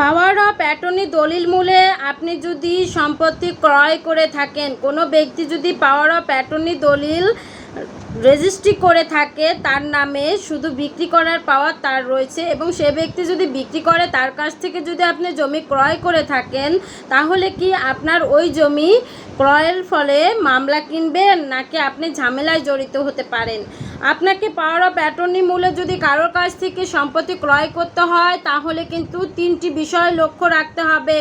Power of attorney দলিল মূলে আপনি যদি সম্পত্তি ক্রয় করে থাকেন, কোনো ব্যক্তি যদি পাওয়ার অফ অ্যাটর্নি দলিল রেজিস্ট্রি করে থাকে, তার নামে শুধু বিক্রি করার পাওয়ার তার রয়েছে এবং সে ব্যক্তি যদি বিক্রি করে, তার কাছ থেকে যদি আপনি জমি ক্রয় করে থাকেন, তাহলে কি আপনার ওই জমি ক্রয়ের ফলে মামলা কিনবেন নাকি আপনি ঝামেলায় জড়িত হতে পারেন? আপনাকে পাওয়ার অফ অ্যাটর্নি মূলে যদি কারোর কাছ থেকে সম্পত্তি ক্রয় করতে হয়, তাহলে কিন্তু তিনটি বিষয় লক্ষ্য রাখতে হবে।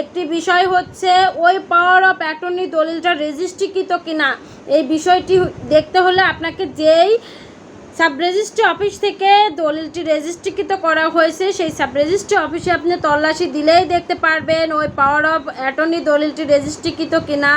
একটি বিষয় হচ্ছে, ওই পাওয়ার অফ অ্যাটর্নি দলিলটা রেজিস্ট্রিকৃত কিনা। এই বিষয়টি দেখতে হলে আপনাকে যেই সাব রেজিস্ট্রি অফিস থেকে দলিলটি রেজিস্ট্রিকৃত করা হয়েছে, সেই সাব রেজিস্ট্রি অফিসে আপনি তল্লাশি দিলেই দেখতে পারবেন ওই পাওয়ার অফ অ্যাটর্নি দলিলটি রেজিস্ট্রিকৃত কিনা।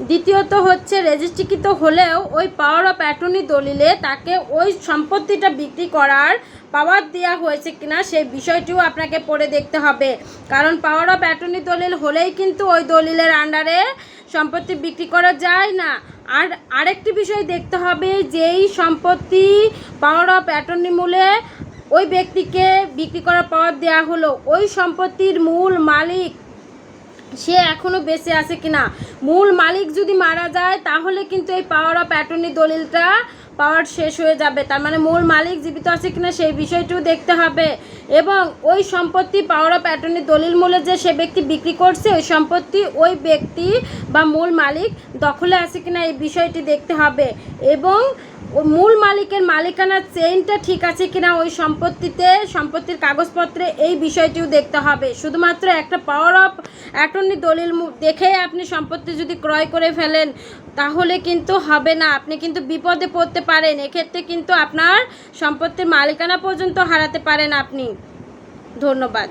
দ্বিতীয়ত হচ্ছে রেজিস্ট্রিকৃত হলেও ওই পাওয়ার অফ অ্যাটর্নি দলিলে তাকে ওই সম্পত্তিটা বিক্রি করার পাওয়ার দেওয়া হয়েছে কিনা সেই বিষয়টিও আপনাকে পড়ে দেখতে হবে। কারণ পাওয়ার অফ অ্যাটর্নি দলিল হলেই কিন্তু ওই দলিলের আন্ডারে সম্পত্তি বিক্রি করা যায় না। আর আরেকটি বিষয় দেখতে হবে যেই সম্পত্তি পাওয়ার অফ অ্যাটর্নি মূলে ওই ব্যক্তিকে বিক্রি করার পাওয়ার দেওয়া হলো। ওই সম্পত্তির মূল মালিক সে এখনও বেঁচে আছে কিনা? মূল মালিক যদি মারা যায়, তাহলে কিন্তু এই পাওয়ার অফ অ্যাটর্নি দলিলটা পাওয়ার শেষ হয়ে যাবে। তার মানে মূল মালিক জীবিত আছে কিনা সেই বিষয়টিও দেখতে হবে। এবং ওই সম্পত্তি পাওয়ার অফ অ্যাটর্নি দলিল মূলে যে সে ব্যক্তি বিক্রি করছে, ওই সম্পত্তি ওই ব্যক্তি বা মূল মালিক দখলে আছে কিনা এই বিষয়টি দেখতে হবে। এবং মূল মালিকের মালিকানার চেইনটা ঠিক আছে কিনা ওই সম্পত্তিতে, সম্পত্তির কাগজপত্রে এই বিষয়টিও দেখতে হবে। শুধুমাত্র একটা পাওয়ার অফ অ্যাটর্নি দলিল দেখে আপনি সম্পত্তি যদি ক্রয় করে ফেলেন, তাহলে কিন্তু হবে না। আপনি কিন্তু বিপদে পড়তে পারেন এক্ষেত্রে কিন্তু আপনার সম্পত্তির মালিকানা পর্যন্ত হারাতে পারেন আপনি। ধন্যবাদ।